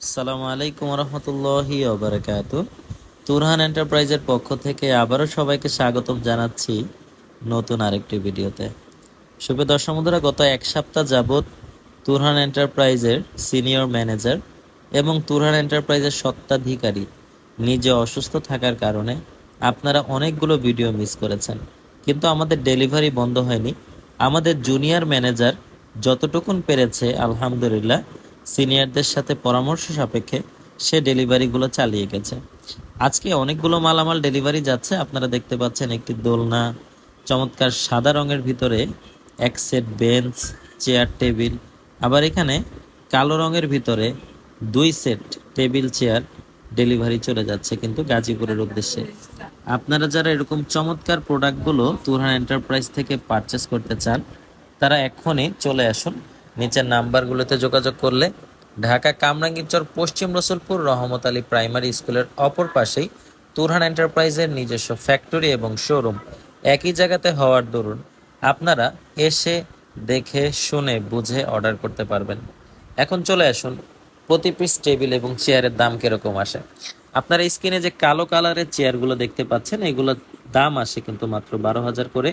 আসসালামু আলাইকুম রহমতুল্লাহি তুরহান এন্টারপ্রাইজের পক্ষ থেকে আবারও সবাইকে স্বাগতম জানাচ্ছি নতুন আরেকটি ভিডিওতে। শুভ দর্শক গত এক সপ্তাহ যাবৎ তুরহান এন্টারপ্রাইজের সিনিয়র ম্যানেজার এবং তুরহান এন্টারপ্রাইজের সত্ত্বাধিকারী নিজে অসুস্থ থাকার কারণে আপনারা অনেকগুলো ভিডিও মিস করেছেন। কিন্তু আমাদের ডেলিভারি বন্ধ হয়নি। আমাদের জুনিয়র ম্যানেজার যতটুকুন পেরেছে, আলহামদুলিল্লাহ সিনিয়রদের সাথে পরামর্শ সাপেক্ষে সে ডেলিভারিগুলো চালিয়ে গেছে। আজকে অনেকগুলো মালামাল ডেলিভারি যাচ্ছে। আপনারা দেখতে পাচ্ছেন একটি দোলনা, চমৎকার সাদা রঙের ভিতরে এক সেট বেঞ্চ, চেয়ার, টেবিল। আবার এখানে কালো রঙের ভিতরে দুই সেট টেবিল, চেয়ার ডেলিভারি চলে যাচ্ছে কিন্তু গাজীপুরের উদ্দেশ্যে। আপনারা যারা এরকম চমৎকার প্রোডাক্টগুলো তুরহান এন্টারপ্রাইজ থেকে পারচেস করতে চান, তারা এক্ষুনি চলে আসুন। নিচের নাম্বারগুলোতে যোগাযোগ করলে ঢাকা কামরাঙ্গীরচর পশ্চিম রসুলপুর রহমত আলী প্রাইমারি স্কুলের অপর পাশেই তুরহান এন্টারপ্রাইজের নিজস্ব ফ্যাক্টরি এবং শোরুম একই জায়গাতে হওয়ার দরুন আপনারা এসে দেখে, শুনে, বুঝে অর্ডার করতে পারবেন। এখন চলে আসুন প্রতি পিস টেবিল এবং চেয়ারের দাম কীরকম আসে। আপনারা স্ক্রিনে যে কালো কালারের চেয়ারগুলো দেখতে পাচ্ছেন এগুলোর দাম আসে কিন্তু মাত্র বারো হাজার করে।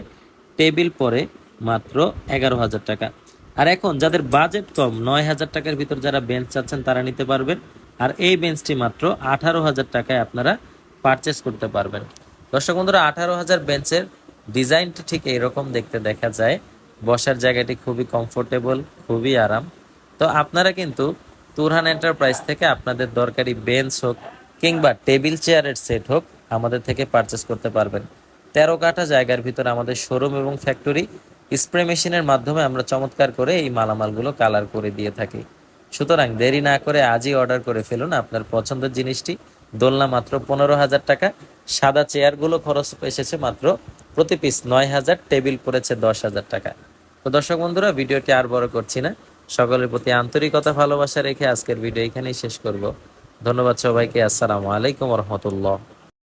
টেবিল পরে মাত্র এগারো হাজার টাকা। আর এখন যাদের বাজেট কম, নয় হাজার টাকার ভিতর যারা বেঞ্চ চাচ্ছেন, তারা নিতে পারবেন। আর এই বেঞ্চটি মাত্র আঠারো হাজার টাকায় আপনারা পারচেস করতে পারবেন। দর্শক বন্ধুরা, আঠারো হাজার বেঞ্চের ডিজাইনটি ঠিক এইরকম দেখতে দেখা যায়। বসার জায়গাটি খুবই কমফোর্টেবল খুবই আরাম। তো আপনারা কিন্তু তুরহান এন্টারপ্রাইজ থেকে আপনাদের দরকারি বেঞ্চ হোক কিংবা টেবিল চেয়ারের সেট হোক আমাদের থেকে পারচেস করতে পারবেন। তেরো কাঠা জায়গার ভিতরে আমাদের শোরুম এবং ফ্যাক্টরি স্প্রে মেশিনের মাধ্যমে আমরা চমৎকার করে এই মালামালগুলো কালার করে দিয়ে থাকি। সুতরাং দেরি না করে আজই অর্ডার করে ফেলুন আপনার পছন্দের জিনিসটি। দোলনা মাত্র পনেরো হাজার টাকা। সাদা চেয়ারগুলো খরচ এসেছে মাত্র প্রতি পিস নয় হাজার টেবিল পড়েছে দশ হাজার টাকা। তো দর্শক বন্ধুরা, ভিডিওটি আর বড় করছি না। সকলের প্রতি আন্তরিকতা, ভালোবাসা রেখে আজকের ভিডিও এখানেই শেষ করব। ধন্যবাদ সবাইকে। আসসালামু আলাইকুম রহমতুল্লাহ।